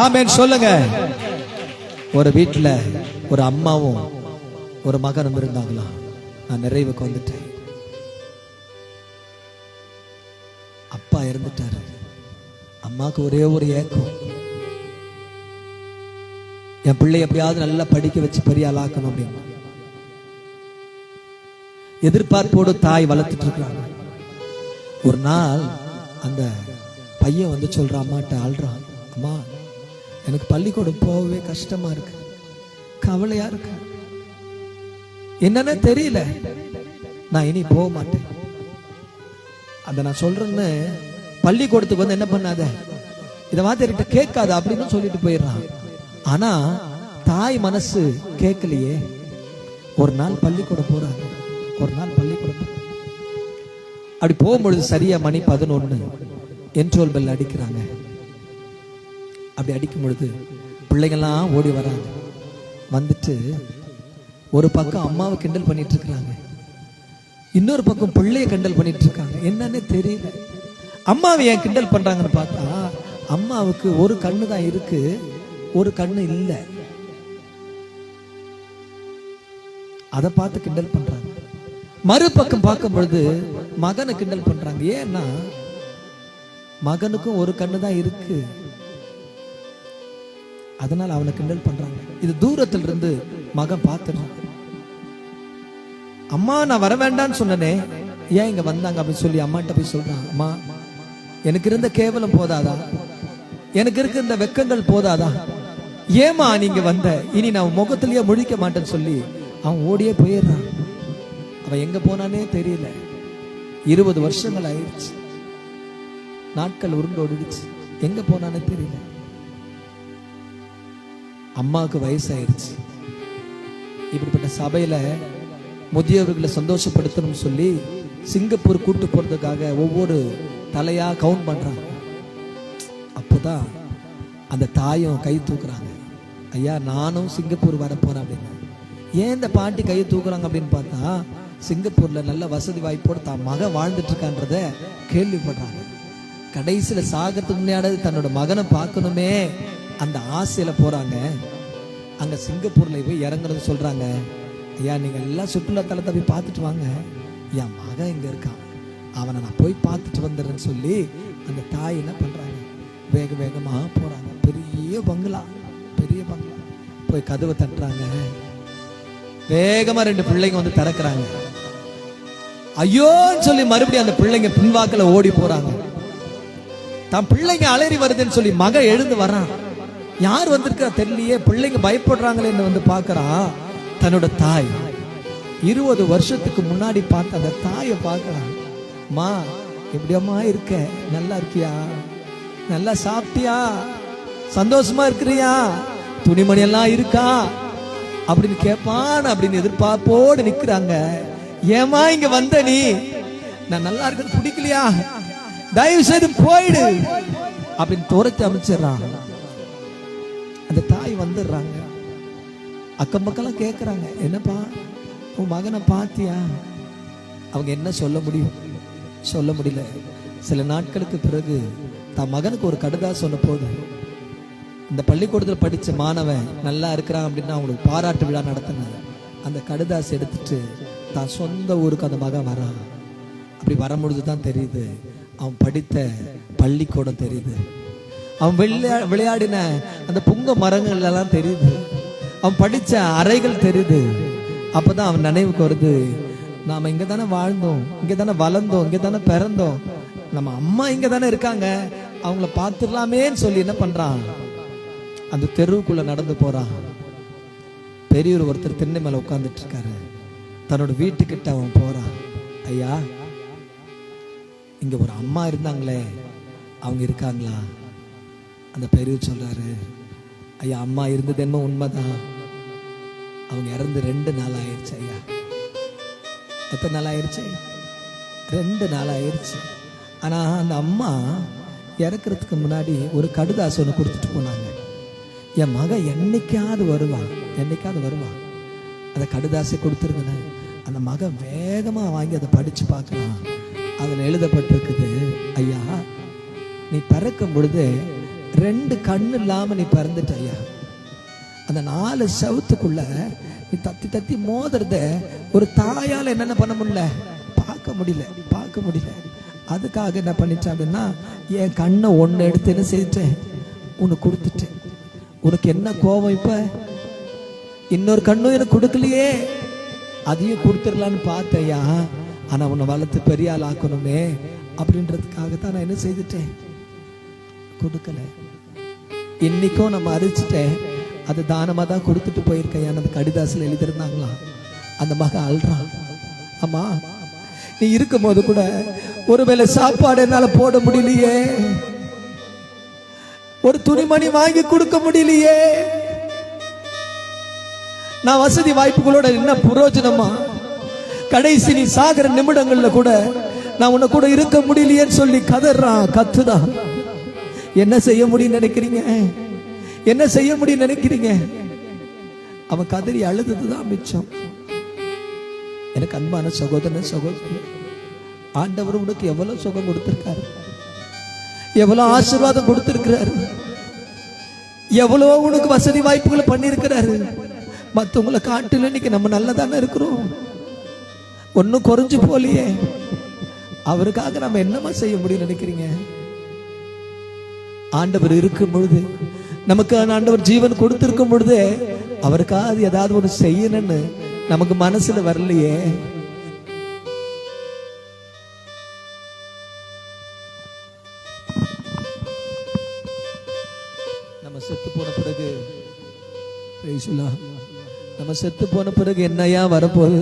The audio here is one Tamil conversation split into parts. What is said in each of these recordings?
ஆமேன் சொல்லுங்க. ஒரு வீட்டுல ஒரு அம்மாவும் ஒரு மகனும் இருந்தாங்களாம் நான் நிறைவுக்கு வந்துட்டேன். அப்பா இறந்துட்டாரு. அம்மாக்கு ஒரே ஒரு ஏக்கம். என் பிள்ளை எப்படியாவது நல்லா படிக்க வச்சு பெரிய ஆளாக்கணும் அப்படின்னு. எதிர்பார்ப்போடு தாய் வளர்த்துட்டு இருக்கிறாங்க. ஒரு நாள் அந்த பையன் வந்து சொல்றான் அம்மாட்ட ஆள்றான். அம்மா எனக்கு பள்ளிக்கூடம் போகவே கஷ்டமா இருக்கு. கவலையா இருக்கு. என்னன்னு தெரியல. நான் இனி போக மாட்டேன். அதை நான் சொல்றேன்னு பள்ளிக்கூடத்துக்கு வந்து என்ன பண்ணாத? இதை மாதிரி கேட்காத அப்படின்னு சொல்லிட்டு போயிடுறான். ஆனா தாய் மனசு கேட்கலையே. ஒரு நாள் பள்ளிக்கூடம் போறாங்க ஒரு நாள் பள்ளிக்கூடம் அப்படி போகும்பொழுது சரியா மணி பதினொன்னு. என்ட்ரோல் பெல் அடிக்கிறாங்க. அப்படி அடிக்கும் பொழுது பிள்ளைங்கள்லாம் ஓடி வராங்க. வந்துட்டு ஒரு பக்கம் அம்மாவை கிண்டல் பண்ணிட்டு இருக்கிறாங்க இன்னொரு பக்கம் பிள்ளைய கிண்டல் பண்ணிட்டு இருக்காங்க என்னன்னு தெரியல. அம்மாவை ஏன் கிண்டல் பண்றாங்கன்னு பார்த்தா அம்மாவுக்கு ஒரு கண்ணு தான் இருக்கு. ஒரு கண்ணு இல்லை. அதை பார்த்து கிண்டல் பண்றாங்க. மறுபக்கம் பார்க்கும் பொழுது மகனை கிண்டல் பண்றாங்க. ஏன்னா மகனுக்கும் ஒரு கண்ணு தான் இருக்கு. அதனால அவனை கிண்டல் பண்றாங்க. இது தூரத்துல இருந்து மகன் பார்த்துடுறான் அம்மா நான் வர வேண்டாம்னு சொன்னனே ஏன் இங்க வந்தாங்க? அப்படின்னு சொல்லி அம்மாட்ட போய் சொல்றான். அம்மா எனக்கு இருந்த கேவலம் போதாதா? எனக்கு இருக்க இந்த வெக்கங்கள் போதாதா? ஏமா நீங்க வந்த? இனி நான் முகத்திலேயே முழிக்க மாட்டேன்னு சொல்லி அவன் ஓடியே போயிடுறான். அவன் எங்க போனானே தெரியல. இருபது வருஷங்கள் ஆயிடுச்சு. நாட்கள் உருண்டு ஓடிடுச்சு. எங்க போனானே தெரியல. அம்மாவுக்கு வயசாயிருச்சு. இப்படிப்பட்ட சபையில் முதியவர்களை சந்தோஷப்படுத்தணும்னு சொல்லி சிங்கப்பூர் கூட்டு போகிறதுக்காக ஒவ்வொரு தலையாக கவுண்ட் பண்றாங்க. அப்போதான் அந்த தாயும் கை தூக்குறாங்க. ஐயா நானும் சிங்கப்பூர் வர போகிறேன் அப்படின்னு. ஏன் இந்த பாட்டி கை தூக்குறாங்க? அப்படின்னு பார்த்தா சிங்கப்பூரில் நல்ல வசதி வாய்ப்போடு தான் மகன் வாழ்ந்துட்டுருக்கான்றத கேள்விப்படுறாங்க. கடைசியில் சாகிறதுக்கு முன்னாடி தன்னோட மகனை பார்க்கணுமே. அந்த ஆசையில போறாங்க. அங்க சிங்கப்பூர்ல போய் இறங்குறது சொல்றாங்க. ஐயா நீங்க எல்லாம் சுற்றுலாத்தலத்தை போய் பார்த்துட்டு வாங்க. என் மகன் இங்க இருக்கான். அவனை நான் போய் பார்த்துட்டு வந்துடுறேன்னு சொல்லி அந்த தாய் என்ன பண்றாங்க? வேக வேகமா போறாங்க. பெரிய பங்களா பெரிய பங்களா. போய் கதவை தட்டுறாங்க. வேகமா ரெண்டு பிள்ளைங்க வந்து திறக்கிறாங்க. ஐயோன்னு சொல்லி மறுபடியும் அந்த பிள்ளைங்க பின்வாக்கில் ஓடி போறாங்க. தன் பிள்ளைங்க அலறி வருதுன்னு சொல்லி மகன் எழுந்து வரான் யார் வந்திருக்கா தெரியலையே பிள்ளைங்க பயப்படுறாங்களேன்னு வந்து பார்க்கறா. தன்னோட தாய். இருபது வருஷத்துக்கு முன்னாடி பார்த்த அந்த தாயை பார்க்கறான் மா எப்படியம்மா இருக்க? நல்லா இருக்கியா? நல்லா சாப்பிட்டியா? சந்தோஷமா இருக்கிறியா? துணிமணி எல்லாம் இருக்கா? அப்படின்னு கேட்பான் அப்படின்னு எதிர்பார்ப்போடு நிக்கிறாங்க. ஏமா இங்க வந்த நீ? நான் நல்லா இருக்கிறது பிடிக்கலையா? தயவு செய்து போயிடு. அப்படின்னு துரத்தி அமைச்சிடறான். அந்த தாய் வந்துடுறாங்க. அக்கம் பக்கம்லாம் கேட்குறாங்க என்னப்பா உன் மகனை பார்த்தியா அவங்க என்ன சொல்ல முடியும்? சொல்ல முடியல. சில நாட்களுக்கு பிறகு தன் மகனுக்கு ஒரு கடுதா சொன்ன போது இந்த பள்ளிக்கூடத்தில் படித்த மாணவன் நல்லா இருக்கிறான் அப்படின்னு அவங்களுக்கு பாராட்டு விழா நடத்தினாங்க அந்த கடுதாஸ் எடுத்துட்டு தான் சொந்த ஊருக்கு அந்த மகன் வரான். அப்படி வரும்பொழுது தான் தெரியுது அவன் படித்த பள்ளிக்கூடம் தெரியுது. அவன் விளையா விளையாடின அந்த புங்க மரங்கள்லாம் தெரியுது. அவன் படித்த அறைகள் தெரியுது. அப்பதான் அவன் நினைவுக்கு வருது. நாம் இங்கே தானே வாழ்ந்தோம் இங்கே தானே வளர்ந்தோம் இங்கே தானே பிறந்தோம். நம்ம அம்மா இங்கே தானே இருக்காங்க. அவங்கள பார்த்துடலாமேன்னு சொல்லி என்ன பண்ணுறான் அந்த தெருவுக்குள்ளே நடந்து போகிறான் பெரியவர் ஒருத்தர் திண்ணை மேலே உட்காந்துட்டு இருக்காரு தன்னோட வீட்டுக்கிட்ட அவன் போகிறான் ஐயா இங்கே ஒரு அம்மா இருந்தாங்களே. அவங்க இருக்காங்களா? அந்த பெரியவர் சொல்றாரு ஐயா அம்மா இருந்தது என்ன உண்மைதான். அவங்க இறந்து ரெண்டு நாள் ஆயிடுச்சு ஐயா. எத்தனை நாள் ஆயிடுச்சு? ரெண்டு நாள் ஆயிடுச்சு. ஆனா அந்த அம்மா இறக்குறதுக்கு முன்னாடி ஒரு கடுதாசு ஒன்று கொடுத்துட்டு போனாங்க. என் மகன் என்னைக்காவது வருவான் என்னைக்காவது வருவான் அந்த கடுதாசை கொடுத்துருங்கண்ணே அந்த மகன் வேகமா வாங்கி அதை படிச்சு பார்க்கலாம் அதில் எழுதப்பட்டிருக்குது ஐயா நீ பிறக்கும் பொழுது ரெண்டு கண்ணு இல்லாமல் நீ பிறந்துட்ட ஐயா அந்த நாலு செவத்துக்குள்ள நீ தத்தி தத்தி மோதுறத ஒரு தாயால் என்னென்ன பண்ண முடியல? பார்க்க முடியல பார்க்க முடியல. அதுக்காக என்ன பண்ணிட்டேன் அப்படின்னா என் கண்ணை ஒன்று எடுத்து என்ன செய்துட்டேன் உனக்கு கொடுத்துட்டேன். உனக்கு என்ன கோபம் இப்போ? இன்னொரு கண்ணும் எனக்கு கொடுக்கலையே. அதையும் கொடுத்துடலான்னு பார்த்தையா ஆனால் உன்னை வளர்த்து பெரிய ஆள் ஆக்கணுமே அப்படின்றதுக்காக தான் நான் என்ன செய்துட்டேன்? கொடுக்கல. இன்னைக்கும் நம்ம அரிச்சிட்டேன் அது தானமா தான் கொடுத்துட்டு போயிருக்கேன் அந்த கடிதாசில் எழுதியிருந்தாங்களா? அந்த மகன் அல்றான் அம்மா நீ இருக்கும்போது கூட ஒருவேளை சாப்பாடு என்னால போட முடியலையே. ஒரு துணிமணி வாங்கி கொடுக்க முடியலையே. நான் வசதி வாய்ப்புகளோட என்ன புரோஜனமா? கடைசி நீ சாகிற நிமிடங்கள்ல கூட நான் உன்னை கூட இருக்க முடியலையேன்னு சொல்லி கதறான் கத்துதான். என்ன செய்ய முடியும் நினைக்கிறீங்க? என்ன செய்ய முடியும் நினைக்கிறீங்க? அவன் கதறி அழுதுதான் மிச்சம். எனக்கு அன்பான சகோதரன் சகோதரி ஆண்டவர் உனக்கு எவ்வளவு சுகம் கொடுத்திருக்காரு. எவ்வளவு ஆசீர்வாதம் கொடுத்திருக்கிறாரு. எவ்வளோ உனக்கு வசதி வாய்ப்புகளை பண்ணியிருக்கிறாரு. மற்றவங்களை காட்டில் இன்னைக்கு நம்ம நல்லதானே இருக்கிறோம். ஒன்றும் குறைஞ்சு போலையே அவருக்காக நம்ம என்னமா செய்ய முடியும் நினைக்கிறீங்க? ஆண்டவர் இருக்கும் பொழுது நமக்கு ஆண்டவர் ஜீவன் கொடுத்திருக்கும் பொழுது அவருக்காவது ஏதாவது ஒரு செய்யணும்னு நமக்கு மனசுல வரலையே. நம்ம செத்து போன பிறகு நம்ம செத்து போன பிறகு என்னையா வரப்போகுது?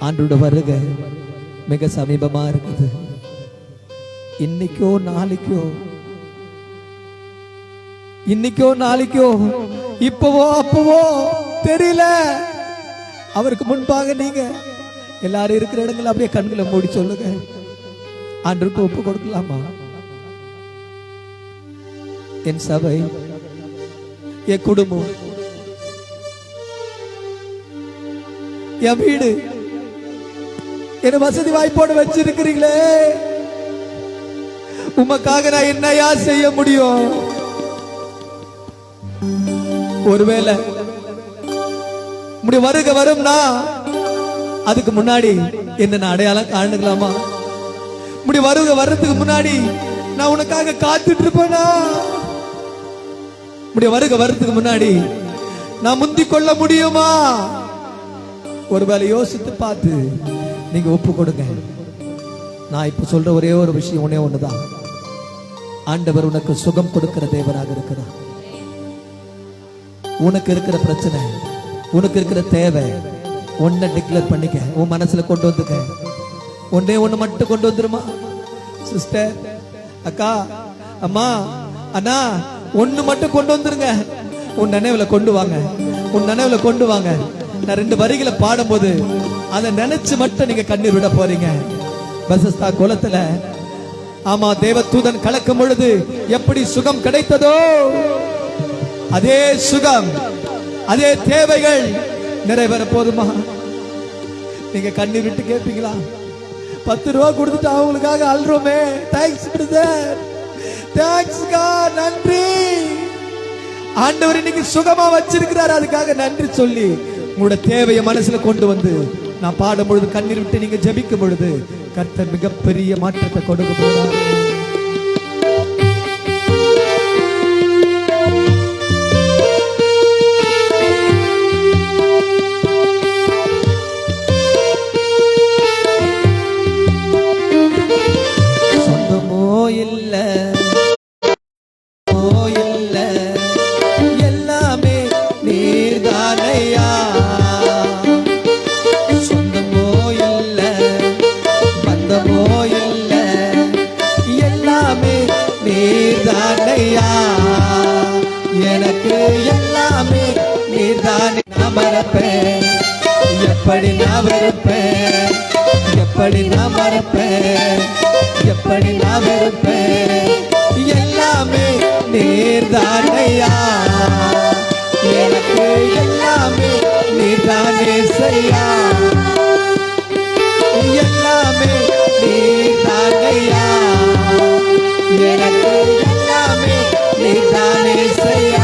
ஆண்டோட வருக மிக சமீபமா இருக்குது. இன்னைக்கோ நாளைக்கோ இன்னைக்கோ நாளைக்கோ இப்பவோ அப்பவோ தெரியல. அவருக்கு முன்பாக நீங்க எல்லாரும் இருக்கிற இடங்கள் அப்படியே கண்களை மூடி சொல்லுங்க. அன்றுக்கு ஒப்பு கொடுக்கலாமா? என் சபை என் குடும்பம் என் வீடு என்ன வசதி வாய்ப்போட வச்சிருக்கிறீங்களே. உமக்காக நான் என்னையா செய்ய முடியும்? ஒருவேளை முடி வருக வரும்னா அதுக்கு முன்னாடி என்ன அடையாளம் காணுக்கலாமா முடி வருக வர்றதுக்கு முன்னாடி நான் உனக்காக காத்துட்டு இருப்பேனா முடி வருக வர்றதுக்கு முன்னாடி நான் முந்தி கொள்ள முடியுமா? ஒருவேளை யோசித்து பார்த்து நீங்க ஒப்பு கொடுங்க. நான் இப்ப சொல்ற ஒரே ஒரு விஷயம் ஒன்னே ஒண்ணுதான். ஆண்டவர் உனக்கு சுகம் கொடுக்கிற தேவராக இருக்கிறார். உனக்கு இருக்கிற பிரச்சனை உனக்கு இருக்கிற தேவை ஒன்ன டிக்ளேர் பண்ணிக்க உன் மனசுல கொண்டு வந்துக்க. ஒன்றே ஒண்ணு மட்டும் கொண்டு வந்துருமா? சிஸ்டர் அக்கா அம்மா அண்ணா ஒன்று மட்டும் கொண்டு வந்துருங்க. உன் நினைவுல கொண்டு வாங்க. உன் நினைவுல கொண்டு வாங்க. நான் ரெண்டு வரிகளை பாடும்போது அதை நினைச்சு மட்டும் நீங்க கண்ணீர் விட போறீங்க. பசஸ்தா குளத்துல ஆமா தேவதூதன் கலக்கும் பொழுது எப்படி சுகம் கிடைத்ததோ? அதே சுகம் அதே தேவைகள் நிறைவேற போதுமா? நீங்க கண்ணீர் விட்டு கேட்பீங்களா பத்து ரூபா கொடுத்துட்டு அவங்களுக்காக அல்றோமே தேங்க்ஸ் பிரதர் தேங்க்ஸ் நன்றி. ஆண்டவர் இன்னைக்கு சுகமா வச்சிருக்கிறார். அதுக்காக நன்றி சொல்லி உங்களோட தேவையை மனசுல கொண்டு வந்து நான் பாடும் பொழுது கண்ணீர் விட்டு நீங்க ஜபிக்கும் பொழுது கர்த்தர் மிகப்பெரிய மாற்றத்தை கொடுக்க போறாரு. நீர்தானையா எனக்கு எல்லாமே நீர்தானே நான் மறப்பேன். எப்படி நான் வெறுப்பேன்? எப்படி நான் மறப்பேன்? எப்படி நான் வெறுப்பேன்? எல்லாமே நீர்தானையா எனக்கு எல்லாமே நீர்தானே செய்யா. Sanisaya.